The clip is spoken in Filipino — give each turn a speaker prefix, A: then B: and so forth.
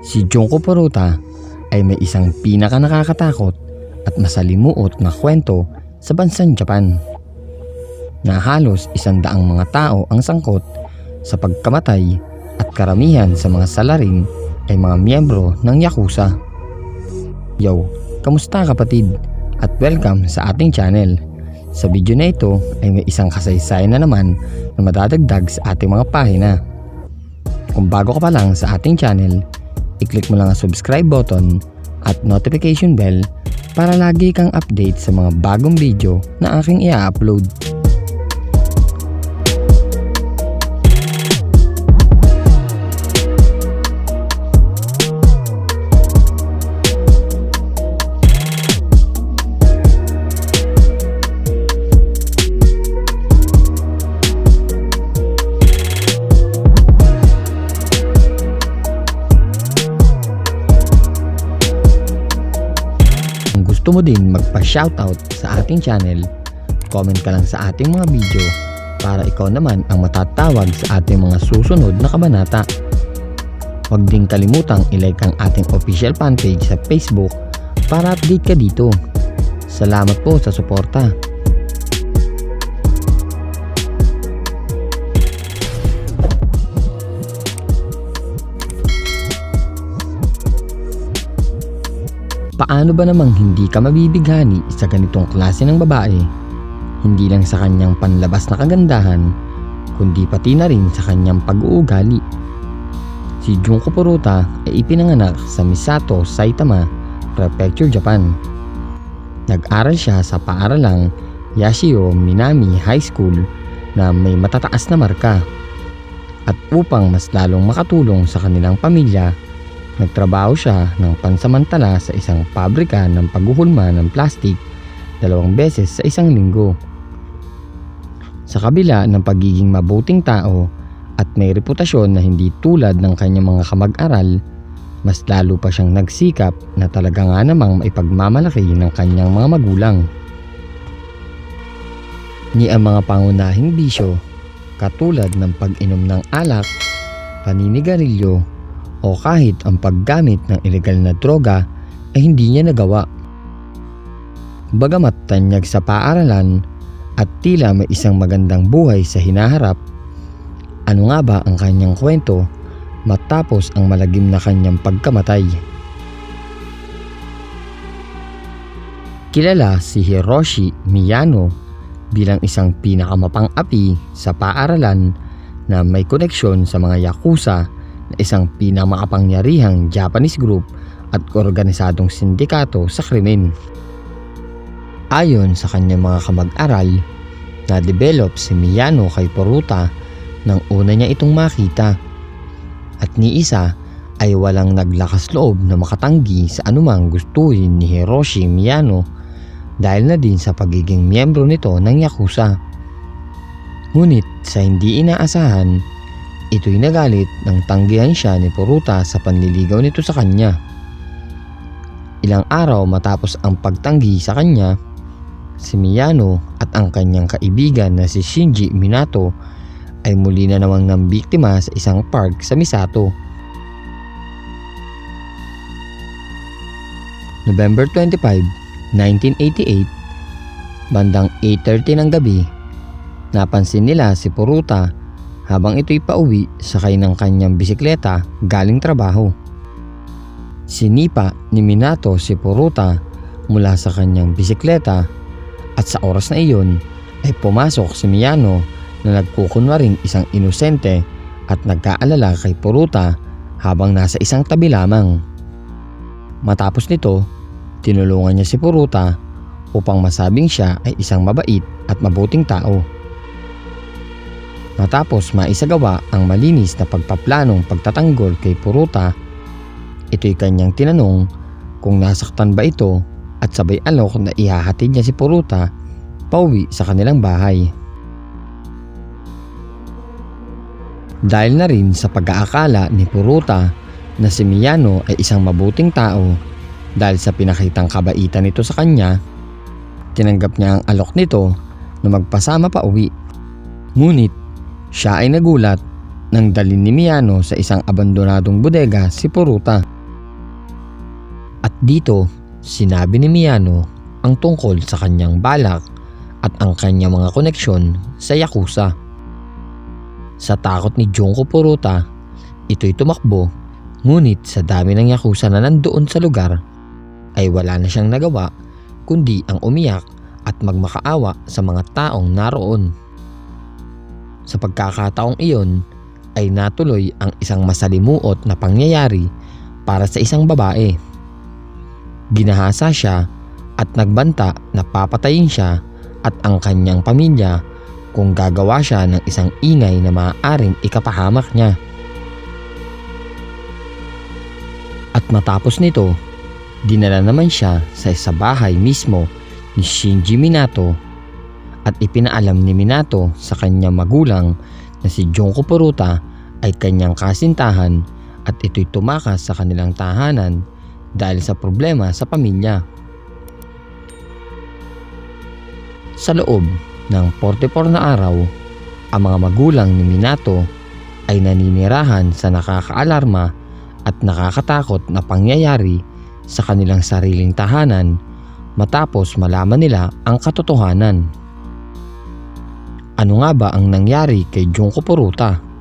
A: Si Junko Puruta ay may isang pinaka nakakatakot at masalimuot na kwento sa bansang Japan. Na halos isang daang mga tao ang sangkot sa pagkamatay at karamihan sa mga salarin ay mga miyembro ng Yakuza. Yo, kamusta kapatid? At welcome sa ating channel. Sa video na ito ay may isang kasaysayan na naman na madadagdag sa ating mga pahina. Kung bago ka pa lang sa ating channel, i-click mo lang ang subscribe button at notification bell para lagi kang update sa mga bagong video na aking i-upload. Gusto mo din magpa-shoutout sa ating channel, comment ka lang sa ating mga video para ikaw naman ang matatawag sa ating mga susunod na kabanata. Huwag din kalimutang ilike ang ating official fanpage sa Facebook para update ka dito. Salamat po sa suporta. Paano ba namang hindi ka mabibighani sa ganitong klase ng babae? Hindi lang sa kanyang panlabas na kagandahan, kundi pati na rin sa kanyang pag-uugali. Si Junko Puruta ay ipinanganak sa Misato, Saitama, Prefecture, Japan. Nag-aral siya sa paaralang Yashio Minami High School na may matataas na marka. At upang mas lalong makatulong sa kanilang pamilya, Nagtrabaho siya ng pansamantala sa isang pabrika ng paghuhulma ng plastik dalawang beses sa isang linggo. Sa kabila ng pagiging mabuting tao at may reputasyon na hindi tulad ng kanyang mga kamag-aral, mas lalo pa siyang nagsikap na talaga nga namang maipagmamalaki ng kanyang mga magulang. Ni ang mga pangunahing bisyo, katulad ng pag-inom ng alak, paninigarilyo, o kahit ang paggamit ng ilegal na droga ay hindi niya nagawa. Bagamat tanyag sa paaralan at tila may isang magandang buhay sa hinaharap, ano nga ba ang kanyang kwento matapos ang malagim na kanyang pagkamatay? Kilala si Hiroshi Miyano bilang isang pinakamapang-api sa paaralan na may koneksyon sa mga Yakuza isang pinamakapangyarihang Japanese group at organisadong sindikato sa krimen. Ayon sa kanyang mga kamag-aral, na-develop si Miyano kay Poruta nang una niya itong makita. At ni isa ay walang naglakas loob na makatanggi sa anumang gustuhin ni Hiroshi Miyano dahil na din sa pagiging miyembro nito ng Yakuza. Ngunit sa hindi inaasahan, ito'y nagalit nang tanggihan siya ni Puruta sa panliligaw nito sa kanya. Ilang araw matapos ang pagtanggi sa kanya, si Miyano at ang kanyang kaibigan na si Shinji Minato ay muli na namang nambiktima sa isang park sa Misato. November 25, 1988, bandang 8.30 ng gabi, napansin nila si Puruta habang ito'y pauwi sakay ng kanyang bisikleta galing trabaho. Sinipa ni Minato si Puruta mula sa kanyang bisikleta at sa oras na iyon ay pumasok si Miyano na nagkukunwaring isang inosente at nagkaalala kay Puruta habang nasa isang tabi lamang. Matapos nito, tinulungan niya si Puruta upang masabing siya ay isang mabait at mabuting tao. Matapos maisagawa ang malinis na pagpaplanong pagtatanggol kay Puruta, ito'y kanyang tinanong kung nasaktan ba ito at sabay alok na ihahatid niya si Puruta pauwi sa kanilang bahay. Dahil na rin sa pag-aakala ni Puruta na si Miyano ay isang mabuting tao dahil sa pinakitang kabaitan nito sa kanya, tinanggap niya ang alok nito na magpasama pa uwi. Ngunit siya ay nagulat nang dalin ni Miyano sa isang abandonadong bodega si Puruta. At dito, sinabi ni Miyano ang tungkol sa kanyang balak at ang kanyang mga koneksyon sa Yakuza. Sa takot ni Junko Puruta, ito'y tumakbo ngunit sa dami ng Yakuza na nandoon sa lugar ay wala na siyang nagawa kundi ang umiyak at magmakaawa sa mga taong naroon. Sa pagkakataong iyon ay natuloy ang isang masalimuot na pangyayari para sa isang babae. Ginahasa siya at nagbanta na papatayin siya at ang kanyang pamilya kung gagawa siya ng isang ingay na maaaring ikapahamak niya. At matapos nito, dinala naman siya sa isa bahay mismo ni Shinji Minato at ipinaalam ni Minato sa kanyang magulang na si Junko Puruta ay kanyang kasintahan at ito'y tumakas sa kanilang tahanan dahil sa problema sa pamilya. Sa loob ng 44 na araw, ang mga magulang ni Minato ay naninirahan sa nakakaalarma at nakakatakot na pangyayari sa kanilang sariling tahanan matapos malaman nila ang katotohanan. Ano nga ba ang nangyari kay Junko Puruta?